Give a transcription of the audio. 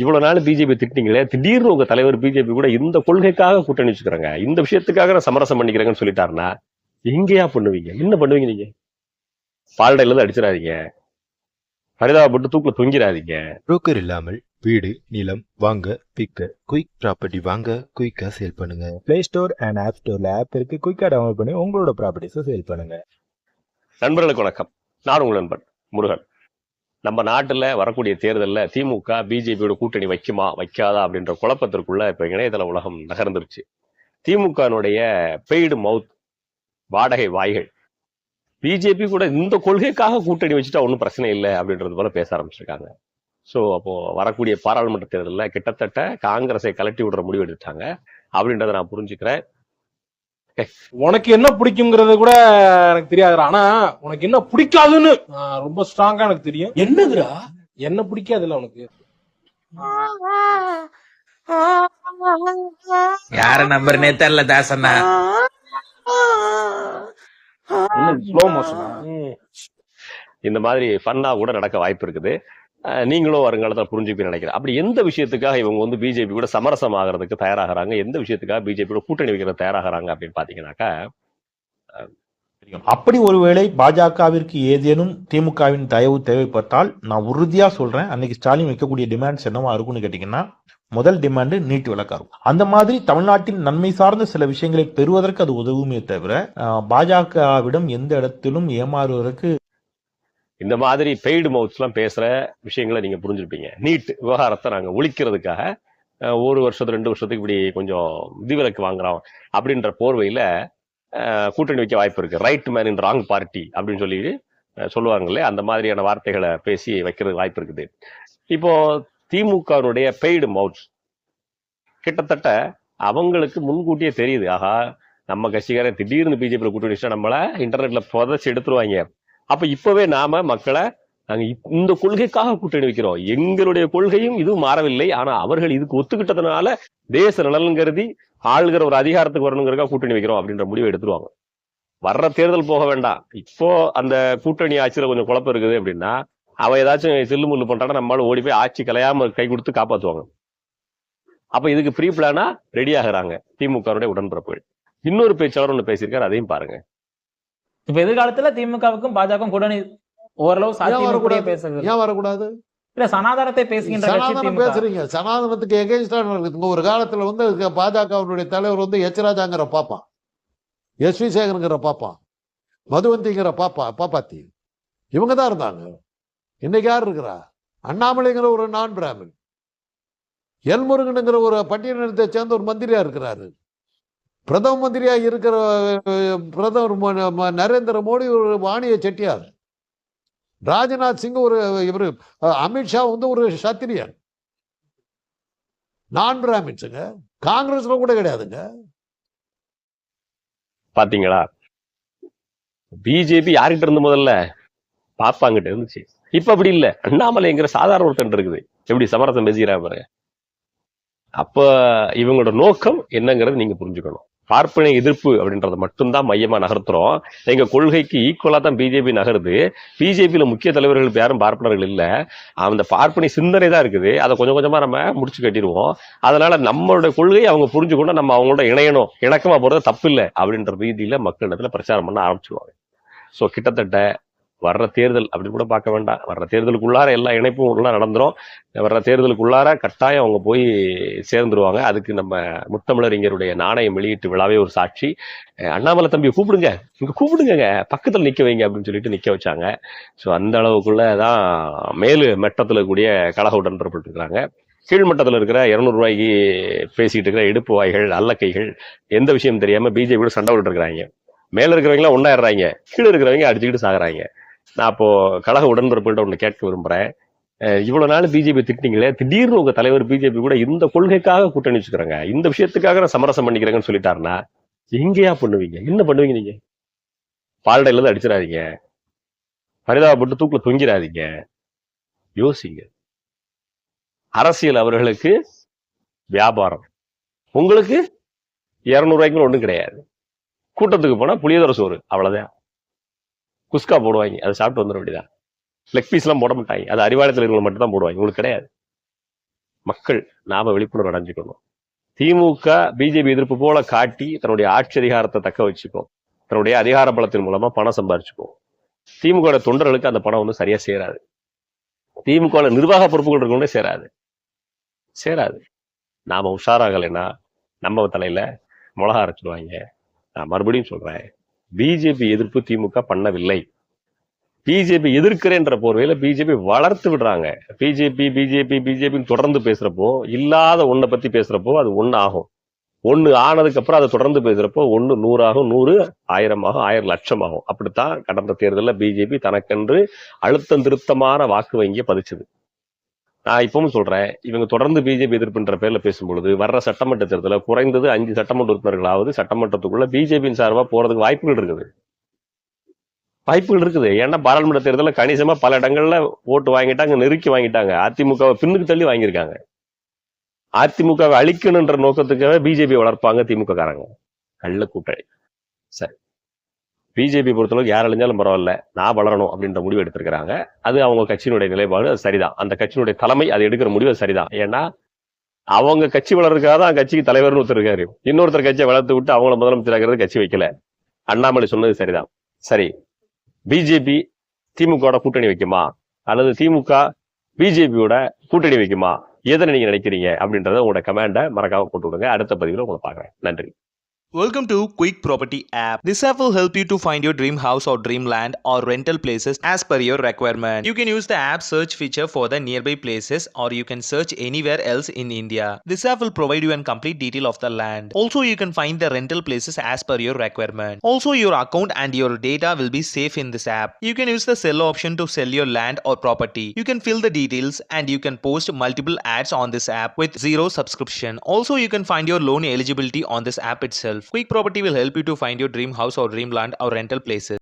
இவ்வளவு நாள் பிஜேபி திட்டிங்களே திடீர்னு உங்க தலைவர் பிஜேபி கூட இந்த கொள்கைக்காக கூட்டணி வச்சுக்கிறாங்க. இந்த விஷயத்துக்காக நான் சமரசம் பண்ணிக்கிறேங்கன்னு சொல்லிட்டாருன்னா எங்கேயா பண்ணுவீங்க? என்ன பண்ணுவீங்க நீங்க? பால்டைல இருந்து அடிச்சிடாதீங்க பரிதாபப்பட்டு தூக்குல தொங்கிடாதீங்க. புரோக்கர் இல்லாமல் வீடு நிலம் வாங்க விற்க குயிக் ப்ராப்பர்ட்டி வாங்க குயிக்கா சேல் பண்ணுங்க. பிளே ஸ்டோர் அண்ட் ஆப் ஸ்டோர்ல ஆப் இருக்கு. குயிக்கா டவுன்லோட் பண்ணி உங்களோட ப்ராப்பர்ட்டிஸை சேல் பண்ணுங்க. நண்பர்களுக்கு வணக்கம். நான் உங்கள் நண்பன் முருகன். நம்ம நாட்டுல வரக்கூடிய தேர்தலில் திமுக பிஜேபியோட கூட்டணி வைக்குமா வைக்காதா அப்படின்ற குழப்பத்திற்குள்ள இப்ப இணையதள உலகம் நகர்ந்துருச்சு. திமுகனுடைய பெய்டு மவுத் வாடகை வாய்கள். பிஜேபி கூட இந்த கொள்கைக்காக கூட்டணி வச்சுட்டா ஒன்றும் பிரச்சனை இல்லை அப்படின்றது போல பேச ஆரம்பிச்சிருக்காங்க. ஸோ அப்போ வரக்கூடிய பாராளுமன்ற தேர்தலில் கிட்டத்தட்ட காங்கிரஸை கலட்டி விடுற முடிவு எடுத்துட்டாங்க. அப்படின்றத நான் புரிஞ்சுக்கிறேன். உனக்கு என்ன பிடிக்குங்கிறது கூட எனக்கு தெரியாது ஆனா உனக்கு என்ன பிடிக்காதுன்னு ரொம்ப ஸ்ட்ராங்கா எனக்கு தெரியும். என்னதுடா? என்ன பிடிக்காதுல்ல உனக்கு? யார நம்பர்னே தெரியல தாசண்ணா. ஸ்லோ மோஷனா இந்த மாதிரி ஃபன்னா கூட நடக்க வாய்ப்பு இருக்குது. நீங்களும் வருங்காலத்தில் புரிஞ்சுப்பீங்கன்னு நினைக்கிறேன். அப்படி எந்த விஷயத்துக்காக இவங்க வந்து பிஜேபி கூட சமரசம் ஆகிறதுக்கு தயாராகிறாங்க? எந்த விஷயத்துக்காக பிஜேபி கூட கூட்டணி வைக்கிறது தயாராகிறாங்க அப்படின்னு பாத்தீங்கன்னாக்கா அப்படி ஒருவேளை பாஜகவிற்கு ஏதேனும் திமுகவின் தயவு தேவைப்பட்டால் நான் உறுதியா சொல்றேன். அன்னைக்கு ஸ்டாலின் வைக்கக்கூடிய டிமாண்ட்ஸ் என்னவா இருக்கும்னு கேட்டிங்கன்னா முதல் டிமாண்டு நீட்டு விளக்கா இருக்கும் அந்த மாதிரி தமிழ்நாட்டின் நன்மை சார்ந்த சில விஷயங்களை பெறுவதற்கு அது உதவுமே தவிர பாஜகவிடம் எந்த இடத்திலும் ஏமாறுவதற்கு இந்த மாதிரி பெய்டு மவுத்ஸ்லாம் பேசுற விஷயங்களை நீங்க புரிஞ்சிருப்பீங்க. நீட் விவகாரத்தை நாங்க ஒழிக்கிறதுக்காக ஒரு வருஷத்து ரெண்டு வருஷத்துக்கு இப்படி கொஞ்சம் விதிவிலக்கு வாங்குறோம் அப்படின்ற போர்வையில கூட்டணி வைக்க வாய்ப்பு இருக்கு. Right man in wrong party அப்படின்னு சொல்லி சொல்லுவாங்களே அந்த மாதிரியான வார்த்தைகளை பேசி வைக்கிறதுக்கு வாய்ப்பு இருக்குது. இப்போ திமுகனுடைய பெய்டு மவுத்ஸ் கிட்டத்தட்ட அவங்களுக்கு முன்கூட்டியே தெரியுது. ஆஹா நம்ம கட்சிக்காரன் திடீர்னு பிஜேபியில் கூட்டணி வச்சா நம்மள இன்டர்நெட்ல புதைச்சு எடுத்துருவாங்க. அப்ப இப்பவே நாம மக்களை நாங்க இந்த கொள்கைக்காக கூட்டணி வைக்கிறோம். எங்களுடைய கொள்கையும் இதுவும் மாறவில்லை. ஆனா அவர்கள் இதுக்கு ஒத்துக்கிட்டதுனால தேச நலன் கருதி ஆளுகிற ஒரு அதிகாரத்துக்கு வரணுங்கிறக்கா கூட்டணி வைக்கிறோம் அப்படின்ற முடிவை எடுத்துருவாங்க. வர்ற தேர்தல் போக வேண்டாம். இப்போ அந்த கூட்டணி ஆட்சியில கொஞ்சம் குழப்பம் இருக்குது அப்படின்னா அவ ஏதாச்சும் சில்லு முள்ளு பண்றானா நம்மளால ஓடி போய் ஆட்சி கலையாம கை கொடுத்து காப்பாத்துவாங்க. அப்ப இதுக்கு ப்ரீ பிளானா ரெடி ஆகுறாங்க. திமுகவுடைய உடன்பிறப்புகள். இன்னொரு பேச்சாளர் ஒன்று பேசியிருக்காரு அதையும் பாருங்க. இப்ப எதிர்காலத்துல திமுகவுக்கும் பாஜக கூட்டணி ஓரளவு சாத்தியம் வரக்கூடாது? பேசுறது ஏன் வரக்கூடாது? இல்ல சனாதானத்தை பேசுகின்ற சனாதனம் பேசுறீங்க. சனாதனத்துக்கு எகென்ஸ்டான இருக்குங்க ஒரு காலத்துல வந்து அதுக்கு பாஜகவினுடைய தலைவர் வந்து எச் ராஜாங்கிற பாப்பான் எஸ் வி சேகருங்கிற பாப்பான் மதுவந்திங்கிற பாப்பா பாப்பாத்தி. இவங்க தான் இருந்தாங்க. இன்னைக்கு யார் இருக்கிறா? அண்ணாமலைங்கிற ஒரு நான் பிராமின் எல்முருகனுங்கிற ஒரு பட்டியலினத்தை சேர்ந்த ஒரு மந்திரியா இருக்கிறாரு. பிரதம மந்திரியா இருக்கிற பிரதமர் நரேந்திர மோடி ஒரு வாணிய செட்டியார். ராஜ்நாத் சிங் ஒரு இவர் அமித்ஷா வந்து ஒரு சத்திரியன் நான் பிராமின்ஸுங்க. காங்கிரஸ்ல கூட கிடையாதுங்க. பாத்தீங்களா? பிஜேபி யார்கிட்ட இருந்து முதல்ல? பாப்பாங்கிட்ட இருந்துச்சு. இப்ப அப்படி இல்ல. அண்ணாமலைங்கிற சாதாரண ஒருத்தன் இருக்குது. எப்படி சமரசம் பேசுகிறா பாருங்க. அப்ப இவங்களோட நோக்கம் என்னங்கிறது நீங்க புரிஞ்சுக்கணும். பார்ப்பனை எதிர்ப்பு அப்படின்றத மட்டும்தான் மையமாக நகர்த்துறோம். எங்கள் கொள்கைக்கு ஈக்குவலாக தான் பிஜேபி நகருது. பிஜேபியில் முக்கிய தலைவர்கள் யாரும் பார்ப்பனர்கள் இல்லை. அந்த பார்ப்பனை சிந்தனை தான் இருக்குது. அதை கொஞ்சம் கொஞ்சமாக நம்ம முடிச்சு கட்டிடுவோம். அதனால் நம்மளோட கொள்கையை அவங்க புரிஞ்சுக்கணும் நம்ம அவங்களோட இணையணும். இணக்கமாக போகிறது தப்பு இல்லை அப்படின்ற மக்கள் மக்களிடத்துல பிரச்சாரம் பண்ண ஆரம்பிச்சிருவாங்க. ஸோ கிட்டத்தட்ட வர்ற தேர்தல் அப்படின்னு கூட பார்க்க வேண்டாம். வர்ற தேர்தலுக்குள்ளார எல்லா இணைப்பும் உள்ள நடந்துரும். வர்ற தேர்தலுக்குள்ளார கட்டாயம் அவங்க போய் சேர்ந்துருவாங்க. அதுக்கு நம்ம முத்தமிழறிஞருடைய நாணயம் வெளியீட்டு விழாவே ஒரு சாட்சி. அண்ணாமலை தம்பியை கூப்பிடுங்க. இங்க கூப்பிடுங்க பக்கத்தில் நிக்க வைங்க அப்படின்னு சொல்லிட்டு நிக்க வச்சாங்க. ஸோ அந்த அளவுக்குள்ள தான் மேலு மெட்டத்தில் கூடிய கழக உடன்பட்டுருக்கிறாங்க கீழ்மட்டத்தில் இருக்கிற இரநூறுவாய்க்கு பேசிக்கிட்டு இருக்கிற இடுப்பு வாய்கள் அல்லக்கைகள் எந்த விஷயம் தெரியாமல் பிஜேபியோட சண்டை விட்டுருக்குறாங்க மேலே இருக்கிறவங்களாம் ஒன்றாயிடுறாங்க கீழே இருக்கிறவங்க அடிச்சுக்கிட்டு சாகுறாங்க. நான் அப்போ கழக உடன்பிறப்புகிட்ட ஒன்று கேட்க விரும்புறேன். இவ்வளவு நாள் பிஜேபி திட்டிங்களே திடீர்னு உங்க தலைவர் பிஜேபி கூட இந்த கொள்கைக்காக கூட்டணி வச்சுக்கிறாங்க. இந்த விஷயத்துக்காக நான் சமரசம் பண்ணிக்கிறேங்கன்னு சொல்லிட்டாருன்னா எங்கேயா பண்ணுவீங்க? என்ன பண்ணுவீங்க நீங்க? பால்டையில இருந்து அடிச்சிடாதீங்க. பரிதாபப்பட்டு தூக்குல தொங்கிடாதீங்க. யோசிங்க. அரசியல் அவர்களுக்கு வியாபாரம். உங்களுக்கு இருநூறு ஒன்றும் கிடையாது. கூட்டத்துக்கு போனா புளியதர சோறு. அவ்வளவுதான். குஸ்கா போடுவாங்க. அதை சாப்பிட்டு வந்துட வேண்டியதான் லெக் பீஸ்லாம் போட மாட்டாங்க. அது அறிவாலயத்தில் இருக்கிறவங்க மட்டும் தான் போடுவாங்க. உங்களுக்கு கிடையாது. மக்கள் நாம விழிப்புணர்வு அடைஞ்சுக்கணும். திமுக பிஜேபி எதிர்ப்பு போல காட்டி தன்னுடைய ஆட்சி அதிகாரத்தை தக்க வச்சுக்கும். தன்னுடைய அதிகார பலத்தின் மூலமா பணம் சம்பாரிச்சுக்கும். திமுக தொண்டர்களுக்கு அந்த பணம் வந்து சரியா சேராது. திமுக நிர்வாக பொறுப்புகள் இருக்கவங்களே சேராது. சேராது. நாம உஷாராகலைன்னா நம்ம தலையில மிளகா அரைச்சிடுவாங்க. நான் மறுபடியும் சொல்றேன். பிஜேபி எதிர்ப்பு திமுக பண்ணவில்லை. பிஜேபி எதிர்க்கிறேன்ற போர்வையில பிஜேபி வளர்த்து விடுறாங்க. பிஜேபி பிஜேபி பிஜேபின்னு தொடர்ந்து பேசுறப்போ இல்லாத ஒன்றை பத்தி பேசுறப்போ அது ஒண்ணு ஆகும். ஒண்ணு ஆனதுக்கு அப்புறம் அதை தொடர்ந்து பேசுறப்போ ஒண்ணு நூறாகும் நூறு ஆயிரம் ஆகும் ஆயிரம் லட்சம் ஆகும் அப்படித்தான் கடந்த தேர்தலில் பிஜேபி தனக்கென்று அழுத்தம் திருத்தமான வாக்கு வங்கியை பதிச்சுது. நான் இப்பவும் சொல்றேன் இவங்க தொடர்ந்து பிஜேபி எதிர்ப்புன்ற பேர்ல பேசும்பொழுது வர்ற சட்டமன்ற தேர்தலில் குறைந்தது அஞ்சு சட்டமன்ற உறுப்பினர்களாவது சட்டமன்றத்துக்குள்ள பிஜேபியின் சார்பா போறதுக்கு வாய்ப்புகள் இருக்குது. வாய்ப்புகள் இருக்குது. ஏன்னா பாராளுமன்ற தேர்தலில் கணிசமா பல இடங்கள்ல ஓட்டு வாங்கிட்டாங்க நெருக்கி வாங்கிட்டாங்க. அதிமுகவை பின்னுக்கு தள்ளி வாங்கியிருக்காங்க. அதிமுகவை அழிக்கணுன்ற நோக்கத்துக்காக பிஜேபி வளர்ப்பாங்க திமுக காரங்க கள்ள கூட்டணி. சரி. பிஜேபி பொறுத்தளவுக்கு யார் அழிஞ்சாலும் பரவாயில்ல நான் வளரணும் அப்படின்ற முடிவு எடுத்திருக்கிறாங்க. அது அவங்க கட்சியினுடைய நிலைப்பாடு அது சரிதான். அந்த கட்சியினுடைய தலைமை அது எடுக்கிற முடிவு சரிதான். ஏன்னா அவங்க கட்சி வளர்றதுக்காக தான் கட்சிக்கு தலைவர்னு ஒருத்தர் இருக்காரு. இன்னொருத்தர் கட்சியை வளர்த்து விட்டு அவங்கள முதலமைச்சராகிறது கட்சி வைக்கல. அண்ணாமலை சொன்னது சரிதான். சரி பிஜேபி திமுக கூட்டணி வைக்குமா? அல்லது திமுக பிஜேபியோட கூட்டணி வைக்குமா? எதை நீங்க நினைக்கிறீங்க? அப்படின்றத உங்களோட கமெண்டை மறக்காம போட்டு விடுங்க. அடுத்த பதிவில் உங்களை பார்க்குறேன். நன்றி. Welcome to Quick Property app. This app will help you to find your dream house or dream land or rental places as per your requirement. You can use the app search feature for the nearby places or you can search anywhere else in India. This app will provide you a complete detail of the land. Also, you can find the rental places as per your requirement. Also, your account and your data will be safe in this app. You can use the sell option to sell your land or property. You can fill the details and you can post multiple ads on this app with zero subscription. Also, you can find your loan eligibility on this app itself. Quick Property will help you to find your dream house or dream land or rental places.